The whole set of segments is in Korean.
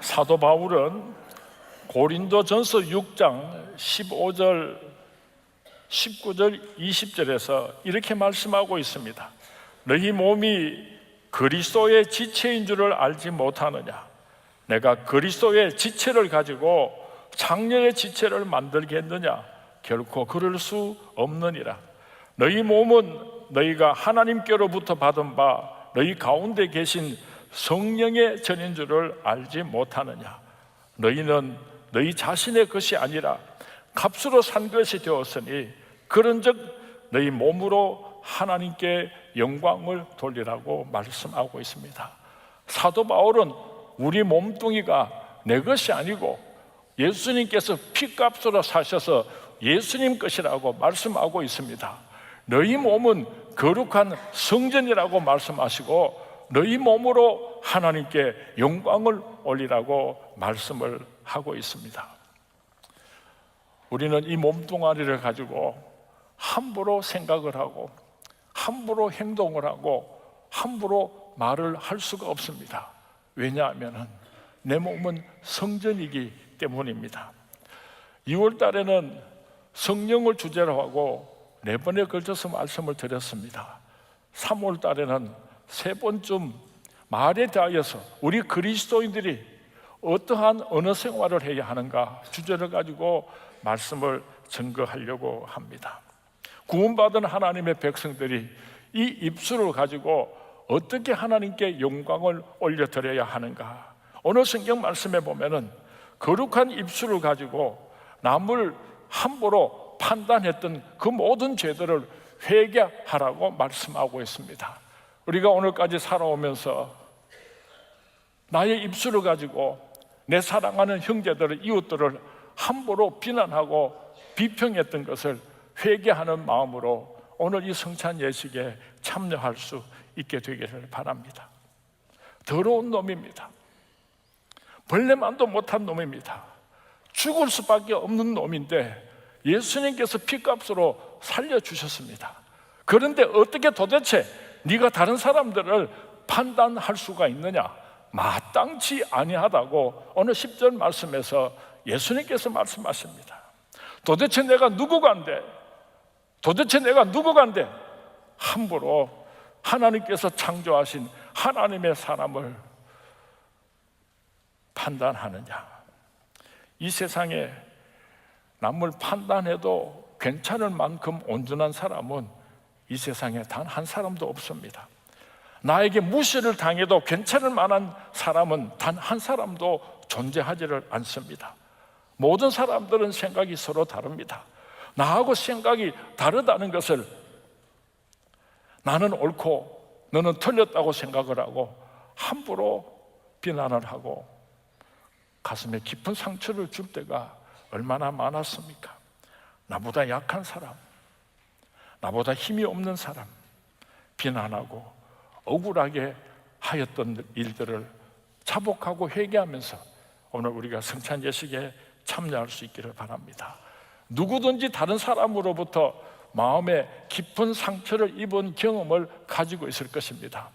사도 바울은 고린도 전서 6장 15절 19절 20절에서 이렇게 말씀하고 있습니다. 너희 몸이 그리스도의 지체인 줄을 알지 못하느냐? 내가 그리스도의 지체를 가지고 장녀의 지체를 만들겠느냐? 결코 그럴 수 없느니라. 너희 몸은 너희가 하나님께로부터 받은 바 너희 가운데 계신 성령의 전인 줄을 알지 못하느냐? 너희는 너희 자신의 것이 아니라 값으로 산 것이 되었으니 그런즉 너희 몸으로 하나님께 영광을 돌리라고 말씀하고 있습니다. 사도 바울은 우리 몸뚱이가 내 것이 아니고 예수님께서 피값으로 사셔서 예수님 것이라고 말씀하고 있습니다. 너희 몸은 거룩한 성전이라고 말씀하시고 너희 몸으로 하나님께 영광을 올리라고 말씀을 하고 있습니다. 우리는 이 몸뚱아리를 가지고 함부로 생각을 하고 함부로 행동을 하고 함부로 말을 할 수가 없습니다. 왜냐하면 내 몸은 성전이기 때문입니다. 2월 달에는 성령을 주제로 하고 네 번에 걸쳐서 말씀을 드렸습니다. 3월 달에는 세 번쯤 말에 대하여서 우리 그리스도인들이 어떠한 언어 생활을 해야 하는가 주제를 가지고 말씀을 증거하려고 합니다. 구원받은 하나님의 백성들이 이 입술을 가지고 어떻게 하나님께 영광을 올려드려야 하는가? 오늘 성경 말씀에 보면은 거룩한 입술을 가지고 남을 함부로 판단했던 그 모든 죄들을 회개하라고 말씀하고 있습니다. 우리가 오늘까지 살아오면서 나의 입술을 가지고 내 사랑하는 형제들을 이웃들을 함부로 비난하고 비평했던 것을 회개하는 마음으로 오늘 이 성찬 예식에 참여할 수 있게 되기를 바랍니다. 더러운 놈입니다. 벌레만도 못한 놈입니다. 죽을 수밖에 없는 놈인데 예수님께서 피값으로 살려주셨습니다. 그런데 어떻게 도대체 네가 다른 사람들을 판단할 수가 있느냐? 마땅치 아니하다고 오늘 10절 말씀에서 예수님께서 말씀하십니다. 도대체 내가 누구간데? 도대체 내가 누구간데? 함부로 하나님께서 창조하신 하나님의 사람을 판단하느냐? 이 세상에 남을 판단해도 괜찮을 만큼 온전한 사람은 이 세상에 단 한 사람도 없습니다. 나에게 무시를 당해도 괜찮을 만한 사람은 단 한 사람도 존재하지를 않습니다. 모든 사람들은 생각이 서로 다릅니다. 나하고 생각이 다르다는 것을 나는 옳고 너는 틀렸다고 생각을 하고 함부로 비난을 하고 가슴에 깊은 상처를 줄 때가 얼마나 많았습니까? 나보다 약한 사람, 나보다 힘이 없는 사람, 비난하고 억울하게 하였던 일들을 자복하고 회개하면서 오늘 우리가 성찬 예식에 참여할 수 있기를 바랍니다. 누구든지 다른 사람으로부터 마음에 깊은 상처를 입은 경험을 가지고 있을 것입니다.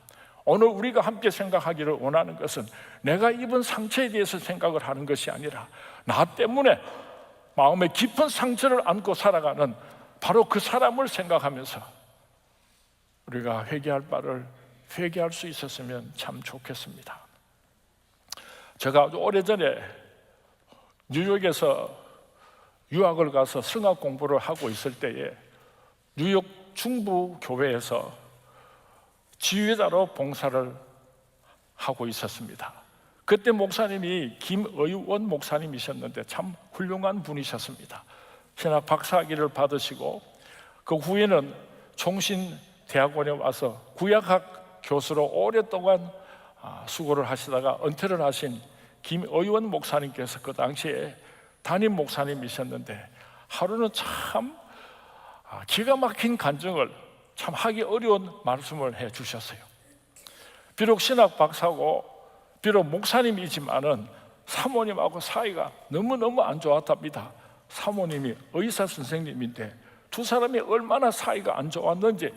오늘 우리가 함께 생각하기를 원하는 것은 내가 입은 상처에 대해서 생각을 하는 것이 아니라 나 때문에 마음에 깊은 상처를 안고 살아가는 바로 그 사람을 생각하면서 우리가 회개할 바를 회개할 수 있었으면 참 좋겠습니다. 제가 아주 오래전에 뉴욕에서 유학을 가서 성악 공부를 하고 있을 때에 뉴욕 중부 교회에서 지휘자로 봉사를 하고 있었습니다. 그때 목사님이 김의원 목사님이셨는데 참 훌륭한 분이셨습니다. 신학 박사학위를 받으시고 그 후에는 총신 대학원에 와서 구약학 교수로 오랫동안 아, 수고를 하시다가 은퇴를 하신 김의원 목사님께서 그 당시에 담임 목사님이셨는데 하루는 참 아, 기가 막힌 간증을 참 하기 어려운 말씀을 해 주셨어요. 비록 신학 박사고 비록 목사님이지만은 사모님하고 사이가 너무너무 안 좋았답니다. 사모님이 의사 선생님인데 두 사람이 얼마나 사이가 안 좋았는지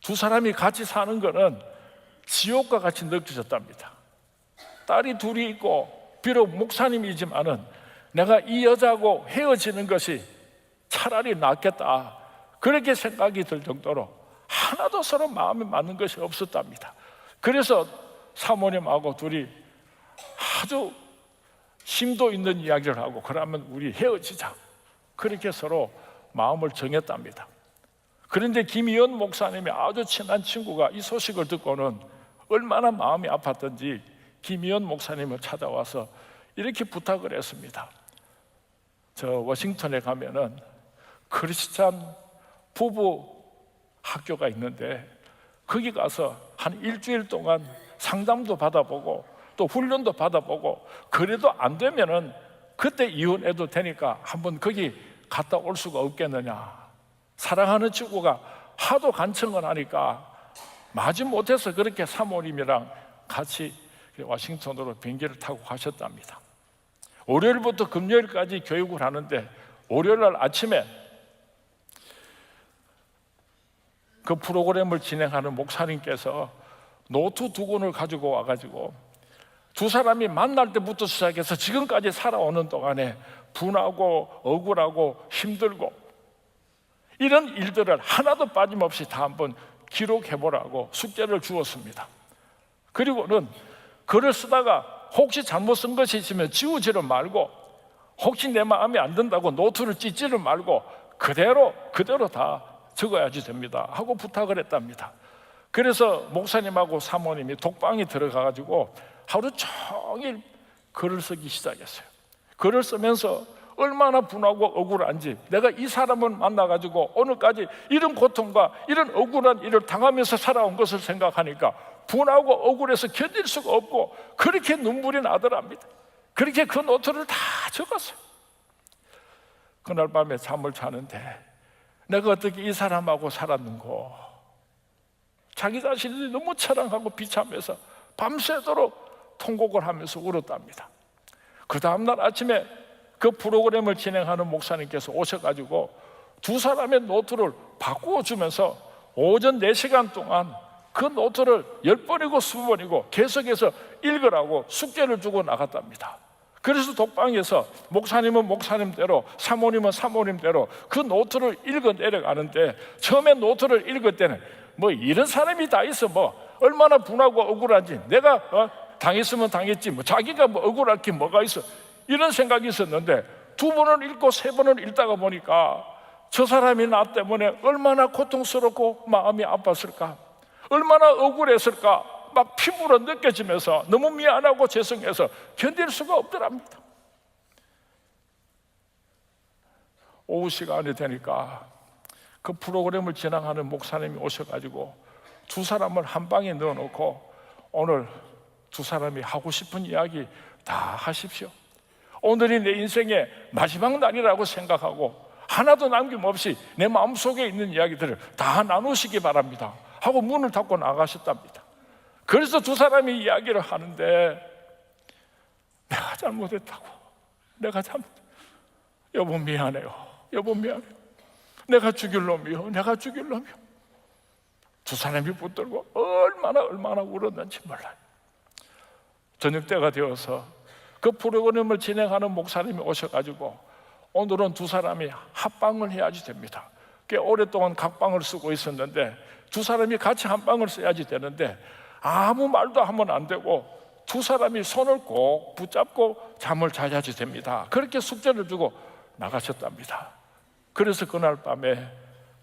두 사람이 같이 사는 것은 지옥과 같이 느껴졌답니다. 딸이 둘이 있고 비록 목사님이지만은 내가 이 여자하고 헤어지는 것이 차라리 낫겠다. 그렇게 생각이 들 정도로 하나도 서로 마음에 맞는 것이 없었답니다. 그래서 사모님하고 둘이 아주 심도 있는 이야기를 하고 그러면 우리 헤어지자. 그렇게 서로 마음을 정했답니다. 그런데 김희연 목사님이 아주 친한 친구가 이 소식을 듣고는 얼마나 마음이 아팠던지 김희연 목사님을 찾아와서 이렇게 부탁을 했습니다. 저 워싱턴에 가면은 크리스찬 부부 학교가 있는데 거기 가서 한 일주일 동안 상담도 받아보고 또 훈련도 받아보고 그래도 안 되면은 그때 이혼해도 되니까 한번 거기 갔다 올 수가 없겠느냐. 사랑하는 친구가 하도 간청을 하니까 마지 못해서 그렇게 사모님이랑 같이 워싱턴으로 비행기를 타고 가셨답니다. 월요일부터 금요일까지 교육을 하는데 월요일 날 아침에 그 프로그램을 진행하는 목사님께서 노트 두 권을 가지고 와가지고 두 사람이 만날 때부터 시작해서 지금까지 살아오는 동안에 분하고 억울하고 힘들고 이런 일들을 하나도 빠짐없이 다 한번 기록해보라고 숙제를 주었습니다. 그리고는 글을 쓰다가 혹시 잘못 쓴 것이 있으면 지우지를 말고 혹시 내 마음에 안 든다고 노트를 찢지를 말고 그대로 그대로 다 적어야지 됩니다 하고 부탁을 했답니다. 그래서 목사님하고 사모님이 독방에 들어가 가지고 하루 종일 글을 쓰기 시작했어요. 글을 쓰면서 얼마나 분하고 억울한지 내가 이 사람을 만나 가지고 오늘까지 이런 고통과 이런 억울한 일을 당하면서 살아온 것을 생각하니까 분하고 억울해서 견딜 수가 없고 그렇게 눈물이 나더랍니다. 그렇게 그 노트를 다 적었어요. 그날 밤에 잠을 자는데 내가 어떻게 이 사람하고 살았는고 자기 자신이 너무 차랑하고 비참해서 밤새도록 통곡을 하면서 울었답니다. 그 다음날 아침에 그 프로그램을 진행하는 목사님께서 오셔가지고 두 사람의 노트를 바꾸어 주면서 오전 4시간 동안 그 노트를 10번이고 20번이고 계속해서 읽으라고 숙제를 주고 나갔답니다. 그래서 독방에서 목사님은 목사님대로 사모님은 사모님대로 그 노트를 읽어 내려가는데 처음에 노트를 읽을 때는 뭐 이런 사람이 다 있어 뭐 얼마나 분하고 억울한지 내가 어? 당했으면 당했지 뭐 자기가 뭐 억울할 게 뭐가 있어. 이런 생각이 있었는데 두 번을 읽고 세 번을 읽다가 보니까 저 사람이 나 때문에 얼마나 고통스럽고 마음이 아팠을까? 얼마나 억울했을까? 막 피부로 느껴지면서 너무 미안하고 죄송해서 견딜 수가 없더랍니다. 오후 시간이 되니까 그 프로그램을 진행하는 목사님이 오셔가지고 두 사람을 한 방에 넣어놓고 오늘 두 사람이 하고 싶은 이야기 다 하십시오. 오늘이 내 인생의 마지막 날이라고 생각하고 하나도 남김없이 내 마음속에 있는 이야기들을 다 나누시기 바랍니다. 하고 문을 닫고 나가셨답니다. 그래서 두 사람이 이야기를 하는데 내가 잘못했다고. 내가 잘못. 여보 미안해요. 여보 미안해요. 내가 죽일 놈이요. 내가 죽일 놈이요. 두 사람이 붙들고 얼마나 얼마나 울었는지 몰라요. 저녁 때가 되어서 그 프로그램을 진행하는 목사님이 오셔가지고 오늘은 두 사람이 합방을 해야지 됩니다. 꽤 오랫동안 각방을 쓰고 있었는데 두 사람이 같이 한 방을 써야지 되는데 아무 말도 하면 안 되고 두 사람이 손을 꼭 붙잡고 잠을 자야지 됩니다. 그렇게 숙제를 주고 나가셨답니다. 그래서 그날 밤에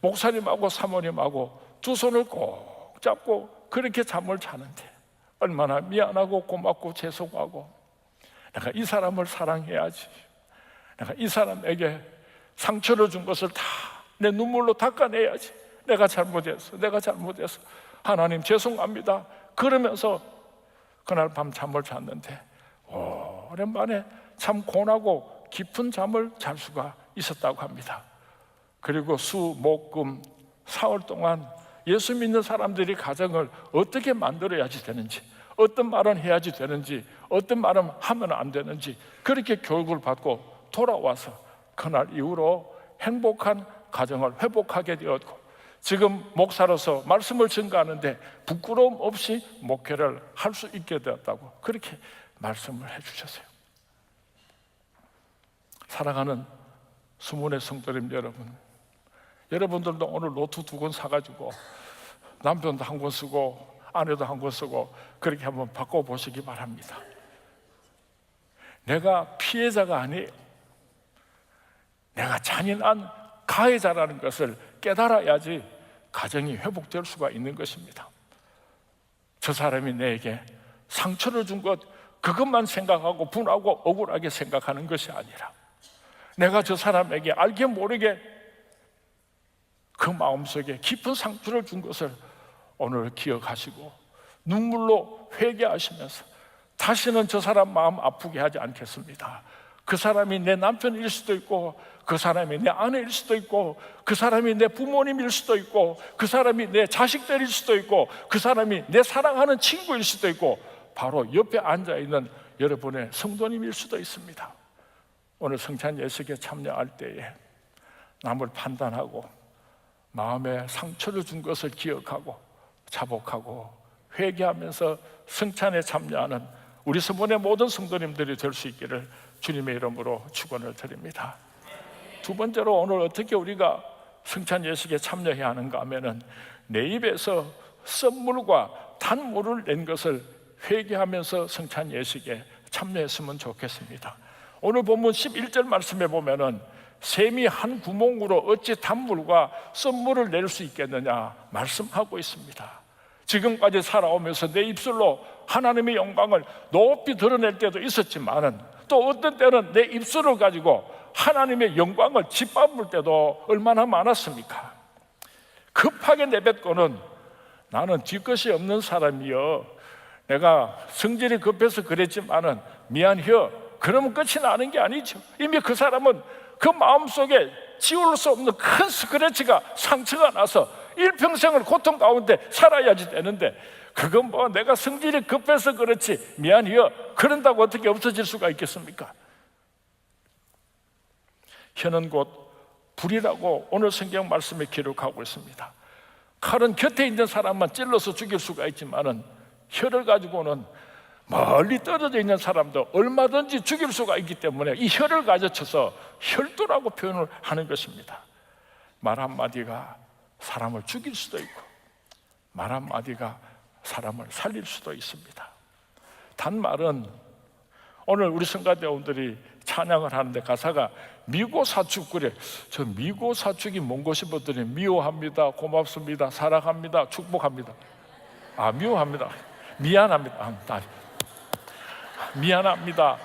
목사님하고 사모님하고 두 손을 꼭 잡고 그렇게 잠을 자는데 얼마나 미안하고 고맙고 죄송하고 내가 이 사람을 사랑해야지. 내가 이 사람에게 상처를 준 것을 다 내 눈물로 닦아내야지. 내가 잘못했어. 내가 잘못했어. 하나님 죄송합니다. 그러면서 그날 밤 잠을 잤는데 오랜만에 참 고나고 깊은 잠을 잘 수가 있었다고 합니다. 그리고 수, 목, 금, 사흘 동안 예수 믿는 사람들이 가정을 어떻게 만들어야지 되는지, 어떤 말은 해야지 되는지, 어떤 말은 하면 안 되는지, 그렇게 교육을 받고 돌아와서 그날 이후로 행복한 가정을 회복하게 되었고, 지금 목사로서 말씀을 증가하는데 부끄러움 없이 목회를 할 수 있게 되었다고 그렇게 말씀을 해주셨어요. 사랑하는 수문의 성도님 여러분, 여러분들도 오늘 노트 두 권 사가지고 남편도 한 권 쓰고 아내도 한 권 쓰고 그렇게 한번 바꿔보시기 바랍니다. 내가 피해자가 아니에요. 내가 잔인한 가해자라는 것을 깨달아야지 가정이 회복될 수가 있는 것입니다. 저 사람이 내게 상처를 준 것, 그것만 생각하고 분하고 억울하게 생각하는 것이 아니라 내가 저 사람에게 알게 모르게 그 마음속에 깊은 상처를 준 것을 오늘 기억하시고 눈물로 회개하시면서 다시는 저 사람 마음 아프게 하지 않겠습니다. 그 사람이 내 남편일 수도 있고 그 사람이 내 아내일 수도 있고 그 사람이 내 부모님일 수도 있고 그 사람이 내 자식들일 수도 있고 그 사람이 내 사랑하는 친구일 수도 있고 바로 옆에 앉아 있는 여러분의 성도님일 수도 있습니다. 오늘 성찬 예식에 참여할 때에 남을 판단하고 마음에 상처를 준 것을 기억하고 자복하고 회개하면서 성찬에 참여하는 우리 서문의 모든 성도님들이 될 수 있기를 주님의 이름으로 축원을 드립니다. 두 번째로 오늘 어떻게 우리가 성찬 예식에 참여해야 하는가 하면은 내 입에서 썸물과 단물을 낸 것을 회개하면서 성찬 예식에 참여했으면 좋겠습니다. 오늘 본문 11절 말씀에 보면은 샘이 한 구멍으로 어찌 단물과 썸물을 낼 수 있겠느냐 말씀하고 있습니다. 지금까지 살아오면서 내 입술로 하나님의 영광을 높이 드러낼 때도 있었지만은 또 어떤 때는 내 입술을 가지고 하나님의 영광을 짓밟을 때도 얼마나 많았습니까? 급하게 내뱉고는 나는 뒤끝이 없는 사람이여. 내가 성질이 급해서 그랬지만은 미안해요. 그러면 끝이 나는 게 아니죠. 이미 그 사람은 그 마음속에 지울 수 없는 큰 스크래치가 상처가 나서 일평생을 고통 가운데 살아야지 되는데 그건 뭐 내가 성질이 급해서 그렇지 미안해요. 그런다고 어떻게 없어질 수가 있겠습니까? 혀는 곧 불이라고 오늘 성경 말씀에 기록하고 있습니다. 칼은 곁에 있는 사람만 찔러서 죽일 수가 있지만은 혀를 가지고는 멀리 떨어져 있는 사람도 얼마든지 죽일 수가 있기 때문에 이 혀를 가져쳐서 혈도라고 표현을 하는 것입니다. 말 한마디가 사람을 죽일 수도 있고 말 한마디가 사람을 살릴 수도 있습니다. 단말은 오늘 우리 성가대원들이 찬양을 하는데 가사가 미고사축 그래 저 미고사축이 뭔 싶었더니 미워합니다 고맙습니다 사랑합니다 축복합니다 아 미워합니다 미안합니다 아, 미안합니다.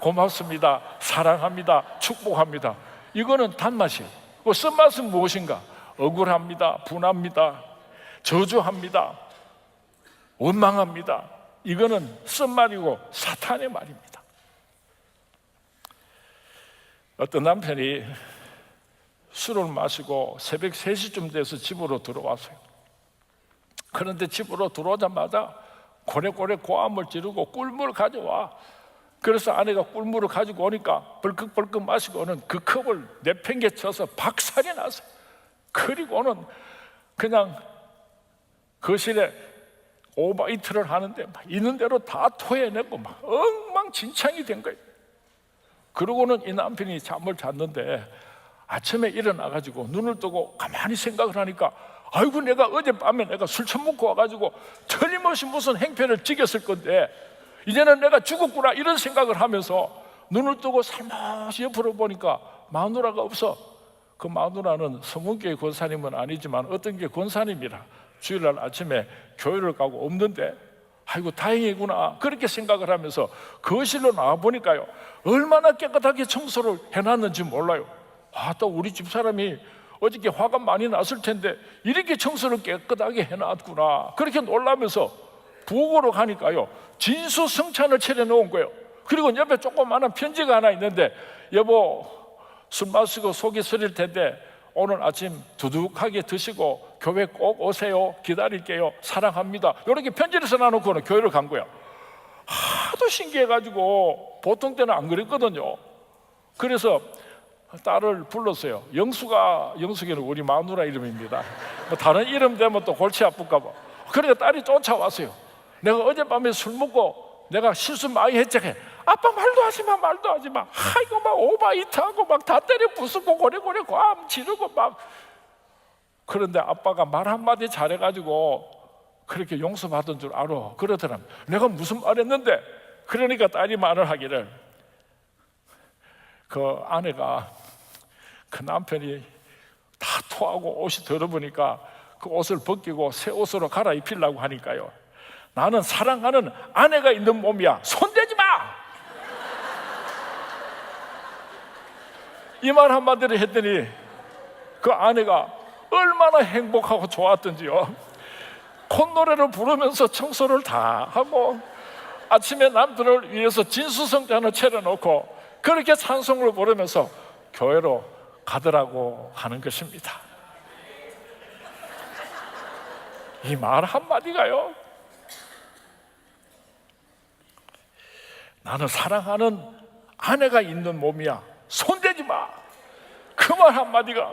고맙습니다. 사랑합니다. 축복합니다. 이거는 단맛이에요. 그 쓴맛은 무엇인가? 억울합니다. 분합니다. 저주합니다. 원망합니다. 이거는 쓴말이고 사탄의 말입니다. 어떤 남편이 술을 마시고 새벽 3시쯤 돼서 집으로 들어왔어요. 그런데 집으로 들어오자마자 고래고래 고함을 지르고 꿀물을 가져와. 그래서 아내가 꿀물을 가지고 오니까 벌컥벌컥 마시고는 그 컵을 내팽개쳐서 박살이 났어요. 그리고는 그냥 거실에 오바이트를 하는데 막 있는 대로 다 토해내고 막 엉망진창이 된 거예요. 그러고는 이 남편이 잠을 잤는데 아침에 일어나가지고 눈을 뜨고 가만히 생각을 하니까 아이고 내가 어젯밤에 내가 술 처먹고 와가지고 틀림없이 무슨 행패를 지겼을 건데 이제는 내가 죽었구나 이런 생각을 하면서 눈을 뜨고 살며시 옆으로 보니까 마누라가 없어. 그 마누라는 성문교회 권사님은 아니지만 어떤 게 권사님이라 주일날 아침에 교회를 가고 없는데 아이고 다행이구나. 그렇게 생각을 하면서 거실로 나와 보니까요 얼마나 깨끗하게 청소를 해놨는지 몰라요. 아또 우리 집 사람이 어저께 화가 많이 났을 텐데 이렇게 청소를 깨끗하게 해놨구나 그렇게 놀라면서 부엌으로 가니까요 진수성찬을 차려놓은 거예요 그리고 옆에 조그마한 편지가 하나 있는데 여보 술 마시고 속이 쓰릴 텐데 오늘 아침 두둑하게 드시고 교회 꼭 오세요. 기다릴게요. 사랑합니다. 이렇게 편지를 써놔놓고는 교회를 간 거야. 하도 신기해가지고 보통 때는 안 그랬거든요. 그래서 딸을 불렀어요. 영수가 영숙이는 우리 마누라 이름입니다. 뭐 다른 이름 되면 또 골치 아플까 봐. 그러니까 딸이 쫓아왔어요. 내가 어젯밤에 술 먹고 내가 실수 많이 했잖아. 아빠 말도 하지 마, 말도 하지 마. 아이고 막 오바이트하고 막 다 때려 부수고 고래고래 꽝 지르고 막. 그런데 아빠가 말 한마디 잘해가지고 그렇게 용서받은 줄 알아. 그러더라. 내가 무슨 말 했는데? 그러니까 딸이 말을 하기를 그 아내가 그 남편이 다 토하고 옷이 더러우니까 그 옷을 벗기고 새 옷으로 갈아입히려고 하니까요. 나는 사랑하는 아내가 있는 몸이야. 손대지 마! 이 말 한마디를 했더니 그 아내가 얼마나 행복하고 좋았던지요. 콧노래를 부르면서 청소를 다 하고 아침에 남편을 위해서 진수성찬을 차려놓고 그렇게 찬송을 부르면서 교회로 가더라고 하는 것입니다. 이 말 한마디가요. 나는 사랑하는 아내가 있는 몸이야. 손대지 마. 그 말 한마디가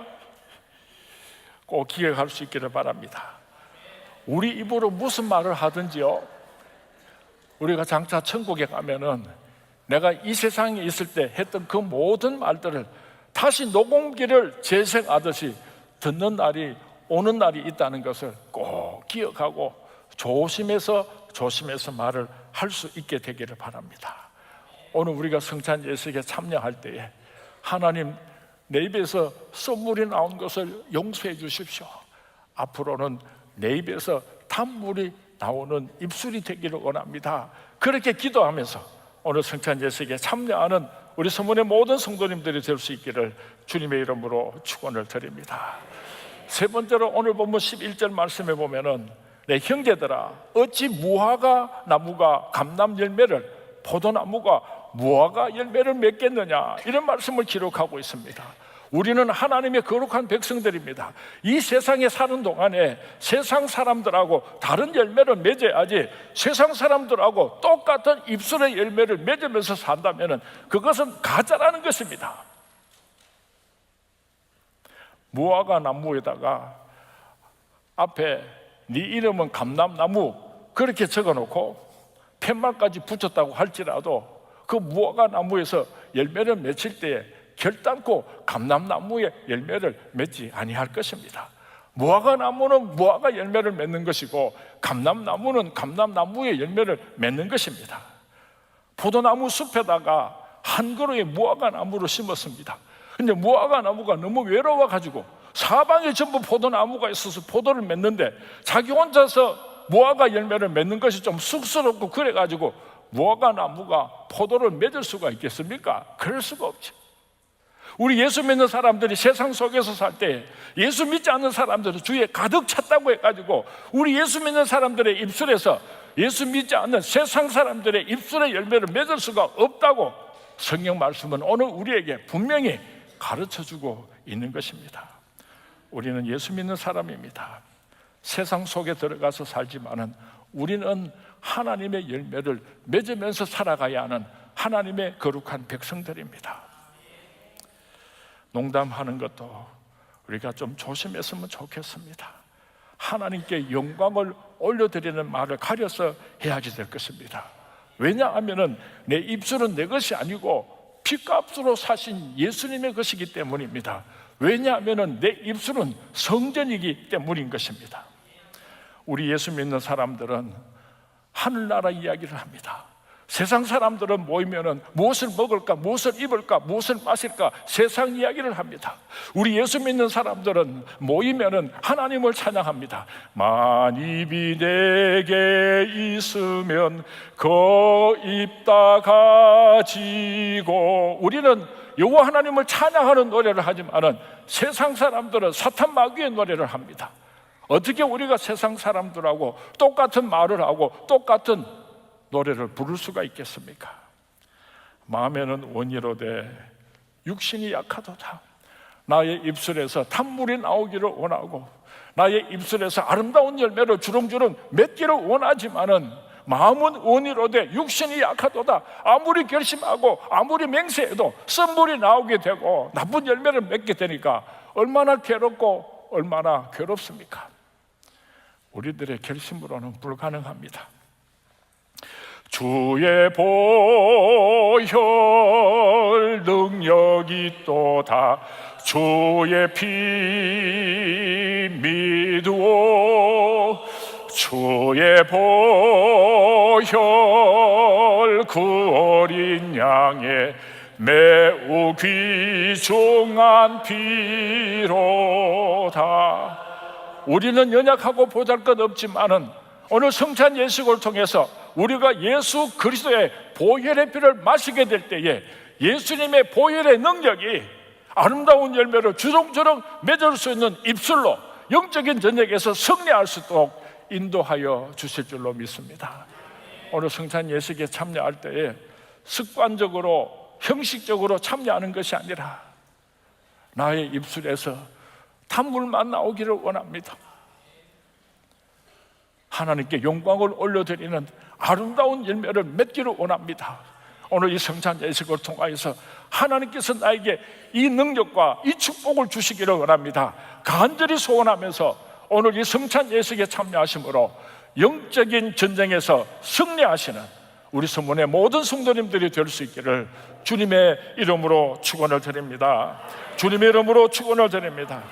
꼭 기억할 수 있기를 바랍니다. 우리 입으로 무슨 말을 하든지요. 우리가 장차 천국에 가면은 내가 이 세상에 있을 때 했던 그 모든 말들을 다시 녹음기를 재생하듯이 듣는 날이 오는 날이 있다는 것을 꼭 기억하고 조심해서 조심해서 말을 할 수 있게 되기를 바랍니다. 오늘 우리가 성찬 예식에 참여할 때에 하나님 내 입에서 썸물이 나온 것을 용서해 주십시오. 앞으로는 내 입에서 단물이 나오는 입술이 되기를 원합니다. 그렇게 기도하면서 오늘 성찬 예식에 참여하는 우리 서문의 모든 성도님들이 될 수 있기를 주님의 이름으로 축원을 드립니다. 세 번째로 오늘 본문 11절 말씀에 보면은 내 형제들아 어찌 무화과 나무가 감람 열매를 포도나무가 무화과 열매를 맺겠느냐 이런 말씀을 기록하고 있습니다. 우리는 하나님의 거룩한 백성들입니다. 이 세상에 사는 동안에 세상 사람들하고 다른 열매를 맺어야지 세상 사람들하고 똑같은 입술의 열매를 맺으면서 산다면 그것은 가짜라는 것입니다. 무화과 나무에다가 앞에 네 이름은 감남나무 그렇게 적어놓고 팻말까지 붙였다고 할지라도 그 무화과 나무에서 열매를 맺힐 때에 결단코 감남나무의 열매를 맺지 아니할 것입니다. 무화과 나무는 무화과 열매를 맺는 것이고 감남나무는 감남나무의 열매를 맺는 것입니다. 포도나무 숲에다가 한 그루의 무화과 나무를 심었습니다. 근데 무화과 나무가 너무 외로워 가지고 사방에 전부 포도나무가 있어서 포도를 맺는데 자기 혼자서 무화과 열매를 맺는 것이 좀 쑥스럽고 그래 가지고 무화과 나무가 포도를 맺을 수가 있겠습니까? 그럴 수가 없죠. 우리 예수 믿는 사람들이 세상 속에서 살 때 예수 믿지 않는 사람들은 주위에 가득 찼다고 해가지고 우리 예수 믿는 사람들의 입술에서 예수 믿지 않는 세상 사람들의 입술의 열매를 맺을 수가 없다고 성경 말씀은 오늘 우리에게 분명히 가르쳐 주고 있는 것입니다. 우리는 예수 믿는 사람입니다. 세상 속에 들어가서 살지만은 우리는 하나님의 열매를 맺으면서 살아가야 하는 하나님의 거룩한 백성들입니다. 농담하는 것도 우리가 좀 조심했으면 좋겠습니다. 하나님께 영광을 올려드리는 말을 가려서 해야지 될 것입니다. 왜냐하면 내 입술은 내 것이 아니고 피값으로 사신 예수님의 것이기 때문입니다. 왜냐하면 내 입술은 성전이기 때문인 것입니다. 우리 예수 믿는 사람들은 하늘나라 이야기를 합니다. 세상 사람들은 모이면은 무엇을 먹을까, 무엇을 입을까, 무엇을 마실까 세상 이야기를 합니다. 우리 예수 믿는 사람들은 모이면은 하나님을 찬양합니다. 만입이 내게 있으면 거 입다 가지고 우리는 여호와 하나님을 찬양하는 노래를 하지만은 세상 사람들은 사탄 마귀의 노래를 합니다. 어떻게 우리가 세상 사람들하고 똑같은 말을 하고 똑같은 노래를 부를 수가 있겠습니까? 마음에는 원이로되 육신이 약하도다. 나의 입술에서 탄물이 나오기를 원하고 나의 입술에서 아름다운 열매를 주렁주렁 맺기를 원하지만은 마음은 원이로되 육신이 약하도다. 아무리 결심하고 아무리 맹세해도 쓴물이 나오게 되고 나쁜 열매를 맺게 되니까 얼마나 괴롭고 얼마나 괴롭습니까? 우리들의 결심으로는 불가능합니다. 주의 보혈 능력이 또다. 주의 피 믿으오. 주의 보혈 그 어린 양의 매우 귀중한 피로다. 우리는 연약하고 보잘것없지만은 오늘 성찬 예식을 통해서 우리가 예수 그리스도의 보혈의 피를 마시게 될 때에 예수님의 보혈의 능력이 아름다운 열매를 주렁주렁 맺을 수 있는 입술로 영적인 전쟁에서 승리할 수 있도록 인도하여 주실 줄로 믿습니다. 오늘 성찬 예식에 참여할 때에 습관적으로 형식적으로 참여하는 것이 아니라 나의 입술에서 단물만 나오기를 원합니다. 하나님께 영광을 올려드리는 아름다운 열매를 맺기를 원합니다. 오늘 이 성찬 예식을 통하여서 하나님께서 나에게 이 능력과 이 축복을 주시기를 원합니다. 간절히 소원하면서 오늘 이 성찬 예식에 참여하심으로 영적인 전쟁에서 승리하시는 우리 성문의 모든 성도님들이 될 수 있기를 주님의 이름으로 축원을 드립니다. 주님의 이름으로 축원을 드립니다.